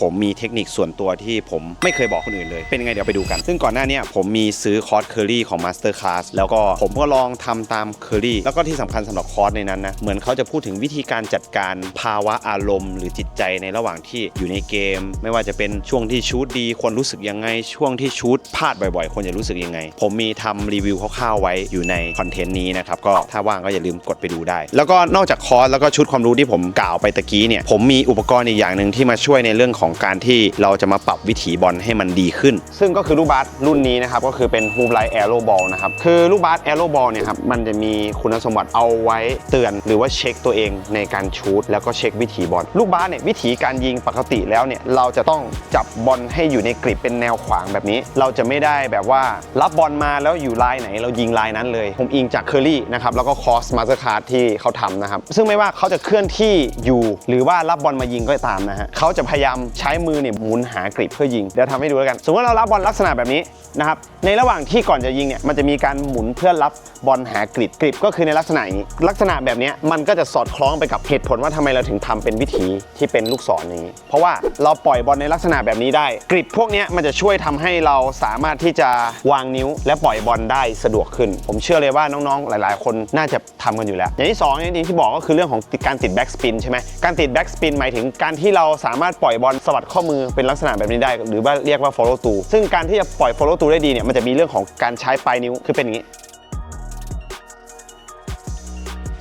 ผมมีเทคนิคส่วนตัวที่ผมไม่เคยบอกคนอื่นเลย เป็นยังไงเดี๋ยวไปดูกัน ซึ่งก่อนหน้านี้ผมมีซื้อคอร์สเคอรี่ของ Master Class แล้วก็ผมก็ลองทำตามเคอรี่แล้วก็ที่สำคัญสำหรับคอร์สในนั้นนะ เหมือนเขาจะพูดถึงวิธีการจัดการภาวะอารมณ์ หรือจิตใจในระหว่างที่อยู่ในเกม ไม่ว่าจะเป็นช่วงที่ชูตดีควรรู้สึกยังไง ช่วงที่ชูตพลาดบ่อยๆควรจะรู้สึกยังไง ผมมีทำรีวิวคร่าวๆไว้อยู่ในคอนเทนต์นี้นะครับก็ถ้าว่างก็อย่าลืมกดไปดูได้ แล้วก็นอกจากคอร์สแล้วก็ชุดความรู้ที่ผมกล่าวไปตะกี้เนี่ยผมมีอุปกรณ์อีกอย่างหนึ่งที่มาช่วยในเรื่องของของการที่เราจะมาปรับวิถีบอลให้มันดีขึ้น ซึ่งก็คือลูกบาสรุ่นนี้นะครับก็คือเป็นฮูบไลท์แอโรบอลนะครับคือลูกบาสแอโรบอลเนี่ยครับมันจะมีคุณสมบัติเอาไว้เตือน หรือว่าเช็คตัวเองในการชูตแล้วก็เช็ควิถีบอลลูกบาสเนี่ยวิถีการยิงปกติแล้วเนี่ยเราจะต้องจับบอลให้อยู่ในกริบเป็นแนวขวางแบบนี้ เราจะไม่ได้แบบว่ารับบอลมาแล้วอยู่ลายไหน เรายิงลายนั้นเลย ผมอิงจากเคอรี่นะครับแล้วก็คอสมาสเตอร์คาร์ที่เขาทำนะครับซึ่งไม่ว่าเขาจะเคลื่อนที่อยู่ หรือว่ารับบอลมายิงก็ตามนะฮะเขาจะพยายามใช้มือเนี่ยหมุนหากริบเพื่อยิง เดี๋ยวทำให้ดูแล้วกัน สมมติเรารับบอลลักษณะแบบนี้นะครับ ในระหว่างที่ก่อนจะยิงเนี่ยมันจะมีการหมุนเพื่อรับบอลหากริบกริบก็คือในลักษณะอย่างนี้ลักษณะแบบนี้มันก็จะสอดคล้องไปกับเหตุผลว่าทำไมเราถึงทำเป็นวิธีที่เป็นลูกศรอย่างนี้ เพราะว่าเราปล่อยบอลในลักษณะแบบนี้ได้ กริบพวกนี้มันจะช่วยทำให้เราสามารถที่จะวางนิ้ว และปล่อยบอลได้สะดวกขึ้น ผมเชื่อเลยว่าน้องๆ หลาย ๆ คนน่าจะทำกันอยู่แล้ว อย่างที่สองอย่างที่บอกก็คือเรื่องของการติดแบ็กสปินใช่ไหมการติดแบ็กสปินหมายถึงการที่เราสามารถปล่อยบอลสวัดข้อมือเป็นลักษณะแบบนี้ได้ หรือว่าเรียกว่า follow through ซึ่งการที่จะปล่อย follow through ได้ดีเนี่ยมันจะมีเรื่องของการใช้ปลายนิ้วคือเป็นอย่างนี้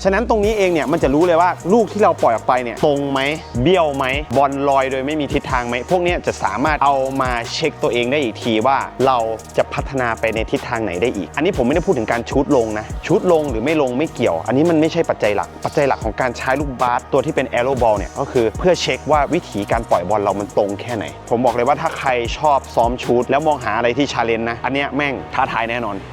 ฉะนั้นตรงนี้เองเนี่ยมันจะรู้เลยว่าลูกที่เราปล่อยออกไปเนี่ยตรงไหมเบี้ยวไหมบอลลอยโดยไม่มีทิศทางไหมพวกนี้จะสามารถเอามาเช็คตัวเองได้อีกทีว่าเราจะพัฒนาไปในทิศทางไหนได้อีก อันนี้ผมไม่ได้พูดถึงการชูดลงนะชูดลงหรือไม่ลงไม่เกี่ยว อันนี้มันไม่ใช่ปัจจัยหลัก ปัจจัยหลักของการใช้ลูกบาสตัวที่เป็นแอโรบอลเนี่ยก็คือเพื่อเช็คว่าวิธีการปล่อยบอลเรามันตรงแค่ไหน ผมบอกเลยว่าถ้าใครชอบซ้อมชูดแล้วมองหาอะไรที่ชาเลนจ์นะอันเนี้ยแม่งท้าทายแน่นอน